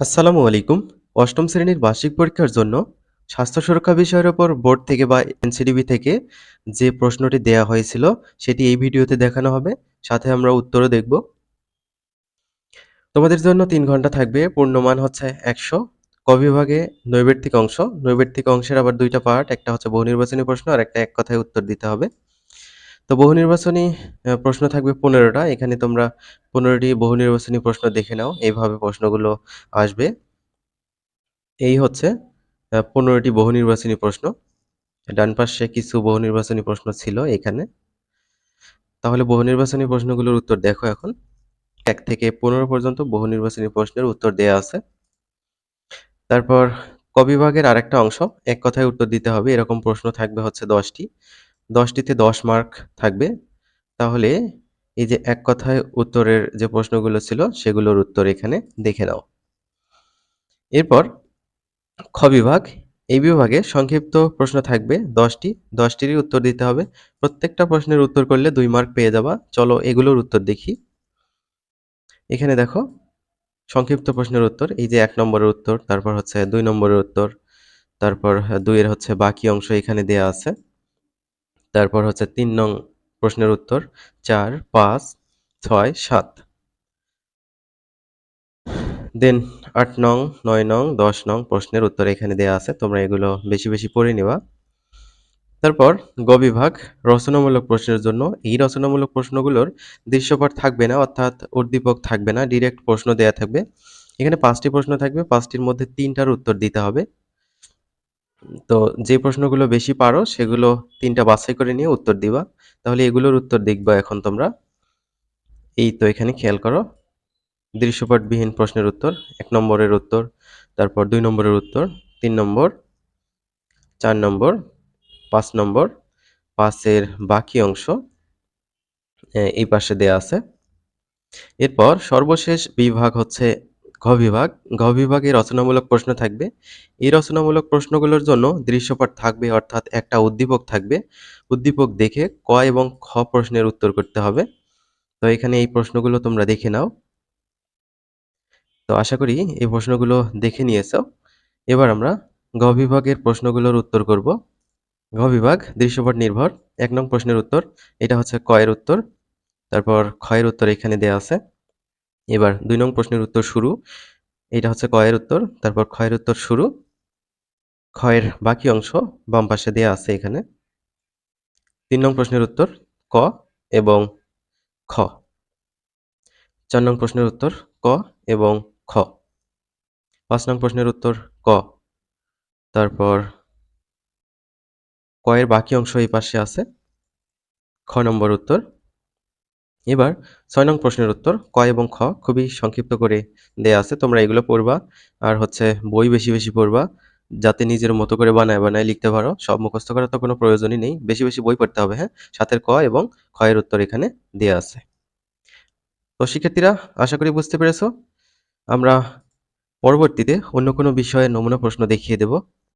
আসসালামু আলাইকুম। অষ্টম শ্রেণির বার্ষিক পরীক্ষার জন্য স্বাস্থ্য সুরক্ষা বিষয়ের ওপর বোর্ড থেকে বা এনসিডিবি থেকে যে প্রশ্নটি দেয়া হয়েছিল, সেটি এই ভিডিওতে দেখানো হবে। সাথে আমরা উত্তরও দেখব। তোমাদের জন্য তিন ঘণ্টা থাকবে। পূর্ণমান হচ্ছে একশো। ক বিভাগে অংশ। নৈবের্তিক অংশের আবার দুইটা পার্ট, একটা হচ্ছে বহু নির্বাচনী প্রশ্ন আর একটা এক কথায় উত্তর দিতে হবে। তো বহু নির্বাচনী প্রশ্ন থাকবে পনেরোটা। এখানে তোমরা পনেরোটি বহু নির্বাচনী প্রশ্ন দেখে নাও, এইভাবে প্রশ্নগুলো আসবে। এই হচ্ছে পনেরোটি বহু নির্বাচনী প্রশ্ন। ডান পাশে কিছু বহু নির্বাচনী প্রশ্ন ছিল এখানে। তাহলে বহু নির্বাচনী প্রশ্নগুলোর উত্তর দেখো এখন। এক থেকে পনেরো পর্যন্ত বহু নির্বাচনী প্রশ্নের উত্তর দেয়া আছে। তারপর কবিভাগের বিভাগের আরেকটা অংশ, এক কথায় উত্তর দিতে হবে, এরকম প্রশ্ন থাকবে হচ্ছে দশটি। দশটিতে দশ মার্ক থাকবে। তাহলে এই যে এক কথায় উত্তরের যে প্রশ্নগুলো ছিল, সেগুলোর উত্তর এখানে দেখে নাও। এরপর খ বিভাগ, এই বিভাগে সংক্ষিপ্ত প্রশ্ন থাকবে দশটি। দশটিরই উত্তর দিতে হবে। প্রত্যেকটা প্রশ্নের উত্তর করলে দুই মার্ক পেয়ে যাবা। চলো এগুলোর উত্তর দেখি। এখানে দেখো, সংক্ষিপ্ত প্রশ্নের উত্তর, এই যে এক নম্বরের উত্তর, তারপর হচ্ছে দুই নম্বরের উত্তর, তারপর দুইয়ের হচ্ছে বাকি অংশ এখানে দেয়া আছে। তারপর হচ্ছে তিন নং প্রশ্নের উত্তর, চার, পাঁচ, ছয়, সাত। দেন আট নং, নয় নং, দশ নং প্রশ্নের উত্তর এখানে দেয়া আছে, তোমরা এগুলো বেশি বেশি পড়ে নিবা। তারপর গ বিভাগ, রচনামূলক প্রশ্নের জন্য, এই রচনামূলক প্রশ্নগুলোর দৃশ্যপট থাকবে না, অর্থাৎ উদ্দীপক থাকবে না ডিরেক্ট প্রশ্ন দেয়া থাকবে। এখানে পাঁচটি প্রশ্ন থাকবে, পাঁচটির মধ্যে তিনটার উত্তর দিতে হবে। তো যে প্রশ্নগুলো বেশি পারো, সেগুলো তিনটা বাছাই করে নিয়ে উত্তর দিবা। তাহলে এগুলোর উত্তর দেখবা এখন তোমরা। এই তো এখানে খেয়াল করো। দৃশ্যপটবিহীন প্রশ্নের উত্তর, এক নম্বরের উত্তর, তারপর দুই নম্বরের উত্তর, তিন নম্বর, চার নম্বর, পাঁচ নম্বর, পাঁচের বাকি অংশ এই পাশে দেয়া আছে। এরপর সর্বশেষ বিভাগ হচ্ছে ঘ বিভাগ ঘ বিভাগে রচনামূলক প্রশ্ন থাকবে। এই রচনামূলক প্রশ্নগুলোর জন্য দৃশ্যপট থাকবে, অর্থাৎ একটা উদ্দীপক থাকবে। উদ্দীপক দেখে ক এবং খ প্রশ্নের উত্তর করতে হবে। তো এখানে এই প্রশ্নগুলো তোমরা দেখে নাও। তো আশা করি এই প্রশ্নগুলো দেখে নিয়েছো। এবার আমরা গ বিভাগের প্রশ্নগুলোর উত্তর করব। ঘ বিভাগ দৃশ্যপট নির্ভর, এক নং প্রশ্নের উত্তর, এটা হচ্ছে ক এর উত্তর। তারপর এর উত্তর এখানে দেয়া আছে। এবার দুই নং প্রশ্নের উত্তর শুরু। এটা হচ্ছে ক এর উত্তর, তারপর ক্ষয়ের উত্তর শুরু। ক্ষয়ের বাকি অংশ বাম পাশে দেওয়া আছে এখানে। তিন নং প্রশ্নের উত্তর, ক এবং খ। চার নং প্রশ্নের উত্তর, ক এবং খ। পাঁচ নং প্রশ্নের উত্তর, ক। তারপর কয়ের বাকি অংশ এই পাশে আছে। খ নম্বর উত্তর এবার ছয় নং প্রশ্নের উত্তর ক এবং খ খুবই সংক্ষিপ্ত করে দেয়া আছে। তোমরা এগুলো পড়বা আর হচ্ছে বই বেশি বেশি পড়বা, যাতে নিজের মতো করে বানায় বানায় লিখতে পারো। সব মুখস্থ করার তো কোনো প্রয়োজনই নেই। বেশি বেশি বই পড়তে হবে হ্যাঁ? সাথের ক এবং এর উত্তর এখানে দেয়া আছে। তো শিক্ষার্থীরা, আশা করি বুঝতে পেরেছ। আমরা পরবর্তীতে অন্য কোনো বিষয়ে নমুনা প্রশ্ন দেখিয়ে দেব।